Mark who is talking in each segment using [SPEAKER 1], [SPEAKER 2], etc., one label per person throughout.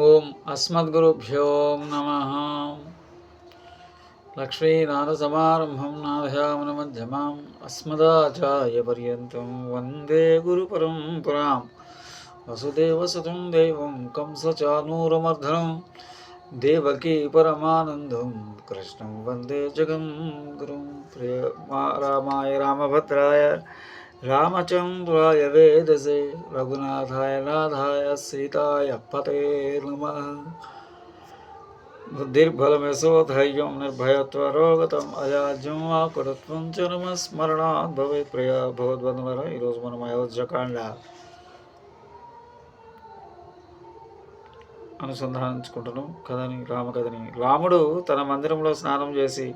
[SPEAKER 1] ఓం అస్మద్గురుభ్యో నమ లక్ష్మీనాథసమారంభం నాథయామనమధ్యమాం అస్మదాచార్యపర్యంతం వందే గురుపరంపరాం వసుదేవసుతం దేవం కంసచానూరమర్ధనం దేవకీ పరమానందం కృష్ణం వందే జగం గురుం ప్రియ మా- రామాయ రామభద్రాయ రామచంద్రాయ వేదసే రఘునాథాయ నాథాయ సీతాయ పతే నమ. బుద్ధిర్బలమేశోధైర్యం నిర్భయత్వరోగతం అయాజ్యం వా కురుత్వం చ నమస్మరణాత్ భవే ప్రియ భగవద్బంధువర ఈరోజు మనం అయోధ్యకాండ అనుసంధానించుకుంటున్నాం. కథని రామకథని. రాముడు తన మందిరంలో స్నానం చేసి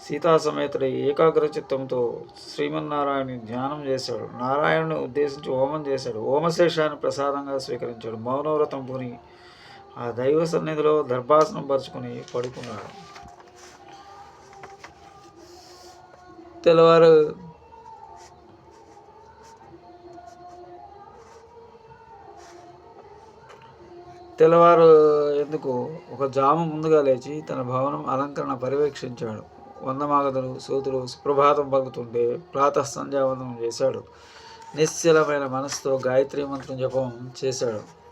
[SPEAKER 1] సీతా సమేతుడై ఏకాగ్ర చిత్తంతో శ్రీమన్నారాయణని ధ్యానం చేశాడు. నారాయణుని ఉద్దేశించి హోమం చేశాడు. హోమశేషాన్ని ప్రసాదంగా స్వీకరించాడు. మౌనవ్రతం పూని ఆ దైవ సన్నిధిలో దర్భాసనం పరుచుకుని పడుకున్నాడు. తెల్లవారు తెల్లవారు ఎందుకు? ఒక జాము ముందుగా లేచి తన భవనం అలంకరణ పర్యవేక్షించాడు. వందమాగదులు సూతులు సుప్రభాతం పలుకుతుంటే ప్రాతః సంధ్యావందనం చేశాడు. నిశ్చలమైన మనసుతో గాయత్రి మంత్రం జపం చేశాడు.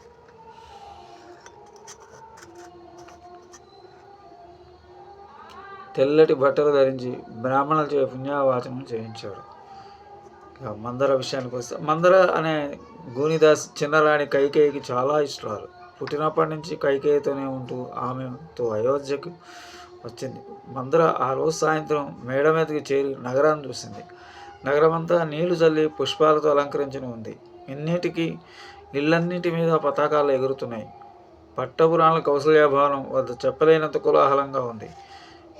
[SPEAKER 1] తెల్లటి బట్టలు ధరించి బ్రాహ్మణులచే పుణ్యావాచనం చేయించాడు. ఇక మందర విషయానికి వస్తే మందర అనే గూనిదాస్ చిన్నరాణి కైకేయికి చాలా ఇష్టాలు. పుట్టినప్పటి నుంచి కైకేయితోనే ఉంటూ ఆమెతో అయోధ్యకు వచ్చింది. మందర ఆ రోజు సాయంత్రం మేడ మీదకి చేరి నగరాన్ని చూసింది. నగరమంతా నీళ్ళు చల్లి పుష్పాలతో అలంకరించిన ఉంది. ఇన్నిటికీ ఇళ్ళన్నిటి మీద పతాకాలు ఎగురుతున్నాయి. పట్టపురాణాల కౌశల్యాభవనం వద్ద చెప్పలేనంత కోలాహలంగా ఉంది.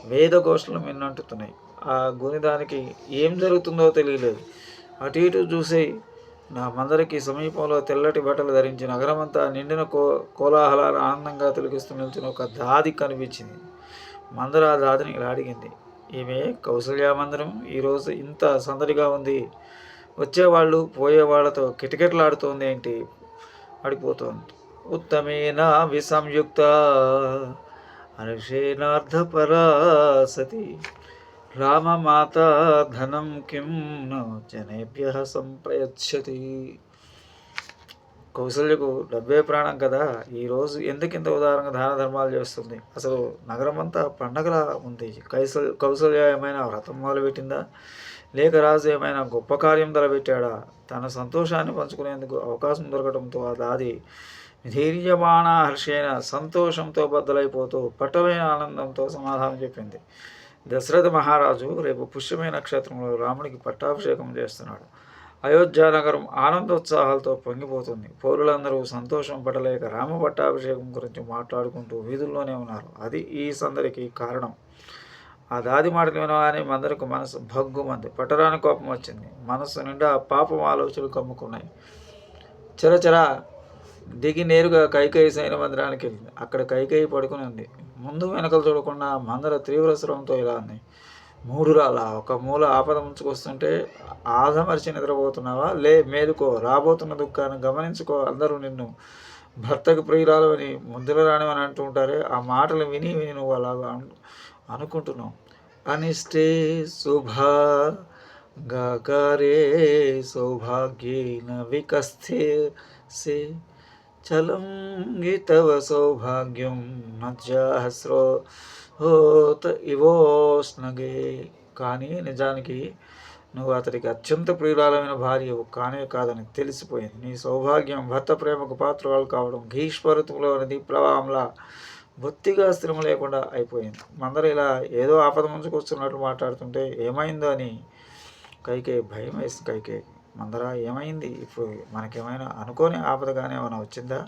[SPEAKER 1] వేద ఘోషలు మిన్నంటుతున్నాయి. ఆ గునిదానికి ఏం జరుగుతుందో తెలియలేదు. అటు ఇటు చూసి నా మందరికి సమీపంలో తెల్లటి బట్టలు ధరించి నగరమంతా నిండిన కో కోలాహలాలు ఆనందంగా తిలకిస్తూ నిలిచిన ఒక దాది కనిపించింది. మందర ఆ ఇలా అడిగింది. ఈమె కౌసల్య మందిరం ఈరోజు ఇంత సందడిగా ఉంది. వచ్చేవాళ్ళు పోయేవాళ్ళతో కిటకిటలాడుతోంది ఏంటి? పడిపోతోంది ఉత్తమేన విసంయుక్త హర్షేనార్ధపరాసతి రామమాత ధనం కిం జనేభ్య సంప్రయచ్చతి. కౌసల్యకు డబ్బే ప్రాణం కదా. ఈరోజు ఎందుకింత ఉదారంగా దాన ధర్మాలు చేస్తుంది? అసలు నగరం అంతా పండగలా ఉంది. కైసల్ కౌశల్య ఏమైనా వ్రతం మొదలుపెట్టిందా? లేక రాజు ఏమైనా గొప్ప కార్యం తలపెట్టాడా? తన సంతోషాన్ని పంచుకునేందుకు అవకాశం దొరకడంతో ఆ దాది ధీర్యమాణ హర్షేన సంతోషంతో బద్దలైపోతూ పట్టమైన ఆనందంతో సమాధానం చెప్పింది. దశరథ మహారాజు రేపు పుష్యమైన నక్షత్రంలో రాముడికి పట్టాభిషేకం చేస్తున్నాడు. అయోధ్యానగరం ఆనందోత్సాహాలతో పొంగిపోతుంది. పౌరులందరూ సంతోషం పడలేక రామ పట్టాభిషేకం గురించి మాట్లాడుకుంటూ వీధుల్లోనే ఉన్నారు. అది ఈ సందడికి కారణం. ఆ దాది మాటలు వినగానే మందరికి మనసు భగ్గుమంది. పట్టరాని కోపం వచ్చింది. మనసు నిండా పాపం ఆలోచనలు కమ్ముకున్నాయి. చిరచర దిగి నేరుగా కైకేయి సైన మందిరానికి వెళ్ళింది. అక్కడ కైకేయి పడుకుని ఉంది. ముందు వెనకలు చూడకుండా మందర తీవ్ర స్వరంతో ఇలా ఉంది మూడురాలా ఒక మూల ఆపద ముంచుకొస్తుంటే ఆదమర్చి నిద్రపోతున్నావా? లే మేలుకో. రాబోతున్న దుఃఖాన్ని గమనించుకో. అందరూ నిన్ను భర్తకు ప్రియురాలని ముద్దుల రానివని అంటూ ఉంటారే. ఆ మాటలు విని విని నువ్వు అలాగా అనుకుంటున్నావు. అనిష్టే శుభా గాకారే సౌభాగ్యేన వికస్థే సే చలం తవ సౌభాగ్యం నజ్యాహస్రో హోత్ ఇవోస్నగే కానీ నిజానికి నువ్వు అతడికి అత్యంత ప్రియురాలమైన భార్య కానే కాదని తెలిసిపోయింది. నీ సౌభాగ్యం భర్త ప్రేమకు పాత్రలు కావడం భీష్మరుతులో నది ప్రవాహంలా బొత్తిగా స్థిరం లేకుండా అయిపోయింది. మందర ఇలా ఏదో ఆపద ముంచుకొస్తున్నట్లు మాట్లాడుతుంటే ఏమైందో అని కైకే భయం వేసింది కైకే. మందరా ఏమైంది? ఇప్పుడు మనకేమైనా అనుకోని ఆపదగానే ఏమైనా వచ్చిందా?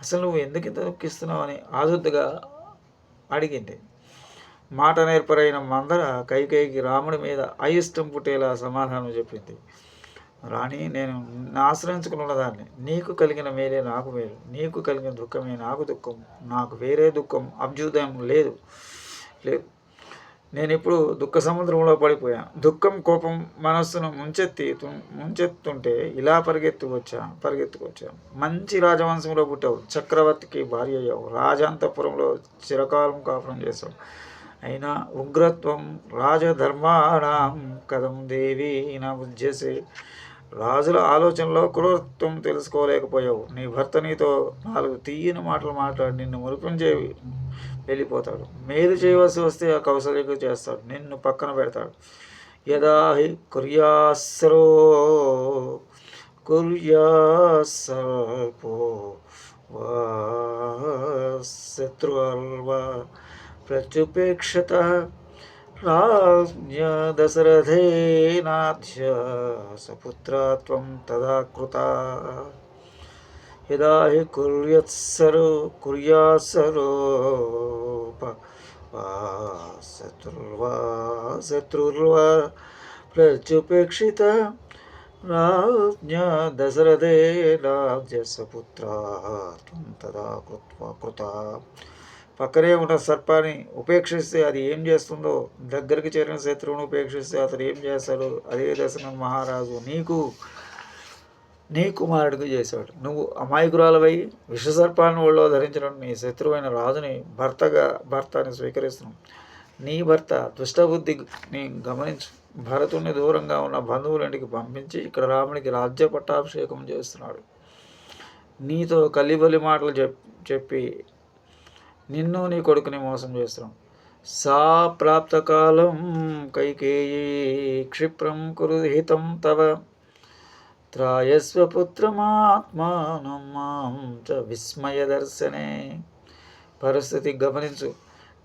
[SPEAKER 1] అసలు నువ్వు ఎందుకు ఇంత దుఃఖిస్తున్నావు అని ఆదుద్దుగా అడిగింది. మాట నేర్పరైన మందర కైకేయికి రాముడి మీద అయిష్టం పుట్టేలా సమాధానం చెప్పింది. రాణి నేను ఆశ్రయించుకున్న దాన్ని నీకు కలిగిన మేలే నాకు మేలు. నీకు కలిగిన దుఃఖమే నాకు దుఃఖం. నాకు వేరే దుఃఖం అభ్యుదయం లేదు. లేదు. నేను ఇప్పుడు దుఃఖ సముద్రంలో పడిపోయాను. దుఃఖం కోపం మనస్సును ముంచెత్తి ముంచెత్తుంటే ఇలా పరిగెత్తి వచ్చా పరిగెత్తుకొచ్చాను మంచి రాజవంశంలో పుట్టావు. చక్రవర్తికి భార్య అయ్యావు. రాజాంతపురంలో చిరకాలం కాపురం చేశావు. అయినా ఉగ్రత్వం రాజధర్మాణం కథం దేవి నా ఉద్యసే రాజుల ఆలోచనలో క్రూరత్వం తెలుసుకోలేకపోయావు. నీ భర్త నీతో నాలుగు తీయని మాటలు మాట్లాడి నిన్ను మురిపించే వెళ్ళిపోతాడు. మేలు చేయవలసి వస్తే ఆ కౌశల్యకు చేస్తాడు. నిన్ను పక్కన పెడతాడు. యదా హి కుర్యాసరో కుర్యాసల్పో వా శత్రువల్వా प्रत्युपेक्षतः राज्ञा दशरथेनाध्य सपुत्रा त्वं तदा कृता। यदा हि कुर्यत्सरो कुर्यासरोप वा शत्रुर्वा शत्रुर्वा प्रत्युपेक्षितः राज्ञा दशरथेनाध्य सपुत्रा त्वं तदा कृत्वा कृता। పక్కనే ఉన్న సర్పాన్ని ఉపేక్షిస్తే అది ఏం చేస్తుందో దగ్గరికి చేరిన శత్రువును ఉపేక్షిస్తే అతడు ఏం చేస్తాడు అదే దశరథ మహారాజు నీకు నీ కుమారుడికి చేశాడు. నువ్వు అమాయకురాలవై విషసర్పాన్ని ఒళ్ళో ధరించడం నీ శత్రువైన రాజుని భర్తగా భర్తని స్వీకరిస్తున్నావు నీ భర్త దుష్టబుద్ధిని గమనించు. భరతుని దూరంగా ఉన్న బంధువులంటికి పంపించి ఇక్కడ రాముడికి రాజ్య పట్టాభిషేకం చేస్తున్నాడు. నీతో కలిబలి మాటలు చెప్ చెప్పి నిన్ను నీ కొడుకుని మోసం చేస్తున్నాం. సా ప్రాప్తకాలం కైకేయీ క్షిప్రం కురు హితం తవ. త్రాయస్వ పుత్రమాత్మానం మాం చ విస్మయ దర్శనే. పరిస్థితి గమనించు.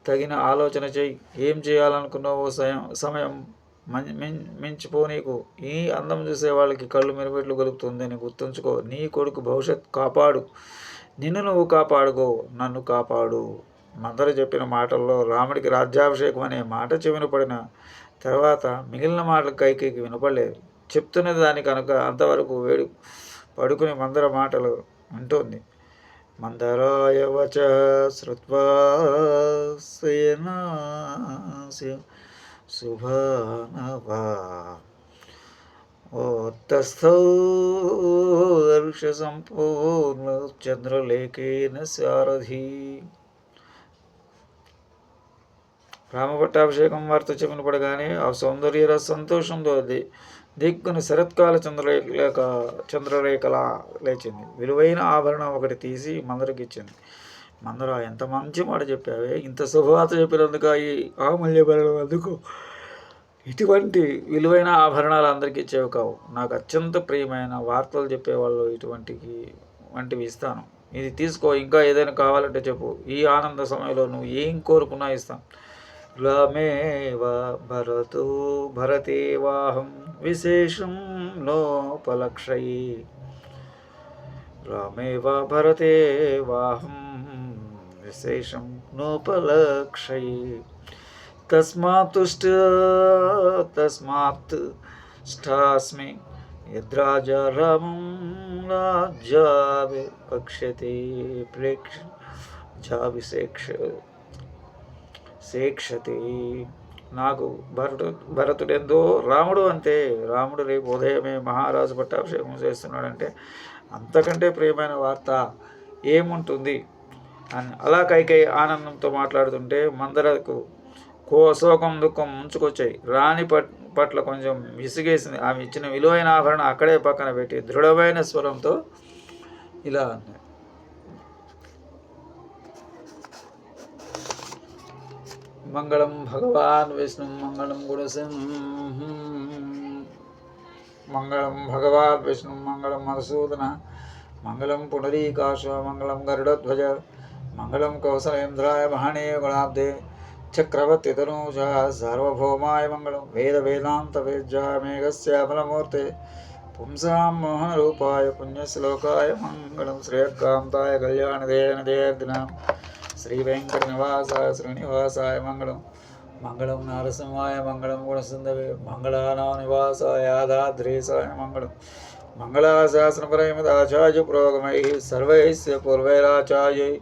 [SPEAKER 1] తగిన ఆలోచన చేయి. ఏం చేయాలనుకున్నావో సయం సమయం మం- మిం- మించిపోనీకు ఈ అందం చూసే వాళ్ళకి కళ్ళు మెరుపెట్లు గలుపుతుందని గుర్తుంచుకో. నీ కొడుకు భవిష్యత్ కాపాడు. నిన్ను నువ్వు కాపాడుకో నన్ను కాపాడు. మందరు చెప్పిన మాటల్లో రాముడికి రాజ్యాభిషేకం అనే మాట చెవిన పడిన తర్వాత మిగిలిన మాటలు కైకేకి వినపడలేదు. చెప్తున్న దాని కనుక అంతవరకు వేడి పడుకుని మందర మాటలు ఉంటుంది మందరాయ వచ శ్రుత్వా శుభానవా ఓత్తస్థౌ సంపూర్ణ సారథి. రామపట్టాభిషేకం వార్త చెవిన పడగానే ఆ సౌందర్య సంతోషంతో ది- శరత్కాల చంద్రలేఖ చంద్రరేఖలా లేచింది. విలువైన ఆభరణం ఒకటి తీసి మందరికి ఇచ్చింది మందర ఎంత మంచి మాట చెప్పావే. ఇంత శుభవార్త చెప్పినందుకు ఈ ఆమూల్యభరణం అందుకు ఇటువంటి విలువైన ఆభరణాలు అందరికీ ఇచ్చేవి కావు నాకు అత్యంత ప్రియమైన వార్తలు చెప్పేవాళ్ళు ఇటువంటికి వంటివి ఇస్తాను. ఇది తీసుకో ఇంకా ఏదైనా కావాలంటే చెప్పు. ఈ ఆనంద సమయంలో నువ్వు ఏం కోరుకున్నా ఇస్తాను. రామేవ భరతు భరతేవాహం విశేషం లోపలక్షయి. రామేవ భరతేవాహం విశేషం నోపలక్షయి తస్మాత్తుష్ట తస్మాత్ ష్టాస్మి యద్రాజా రామం రాజ్యావి ప్రేక్ష జాభిషేక్ష శేక్షతి నాకు భరతు భరతుడెందో రాముడు అంతే రాముడు రేపు ఉదయమే మహారాజు పట్టాభిషేకం చేస్తున్నాడంటే అంతకంటే ప్రియమైన వార్త ఏముంటుంది? అని అలా కైకై ఆనందంతో మాట్లాడుతుంటే మందరకు కో దుఃఖం ముంచుకొచ్చాయి రాణి పట్ పట్ల కొంచెం విసిగేసింది. ఆమె ఇచ్చిన విలువైన ఆభరణ అక్కడే పక్కన పెట్టి దృఢమైన స్వరంతో ఇలా అన్నది. మంగళం భగవాన్ విష్ణు మంగళం గుణసిం మంగళం భగవాన్ విష్ణు మంగళం మధుసూదన. మంగళం పునరీకాశ మంగళం గరుడధ్వజ. మంగళం కౌసలేంద్రాయ మహనీయ గుణాబ్దే. चक्रवर्तितनूजाः सार्वभौमाय मङ्गलं वेदवेदान्तवेद्यामेघस्यामलमूर्ते पुंसां मोहनरूपाय पुण्यश्लोकाय मङ्गलं श्रियकान्ताय कल्याणदेन देर्दिनां श्रीवेङ्कटनिवासाय श्रीनिवासाय मङ्गलं मङ्गलं नारसिंहाय मङ्गलं गुणसुन्दवे मङ्गलानानिवासाय आधाद्रीसाय मङ्गलं मङ्गलाशासनपरैमदाचार्यपुरोगमैः सर्वैः पूर्वैराचार्यैः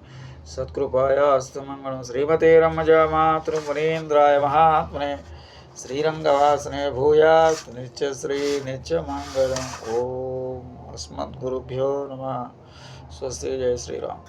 [SPEAKER 1] सत्कृपायास्तमङ्गलं श्रीमते रमजा मातृमुनीन्द्राय महात्मने श्रीरङ्गवासने भूयात् नित्यश्रीनित्यमङ्गलम् ॐ अस्मद्गुरुभ्यो नमः। स्वस्ति जय श्रीराम।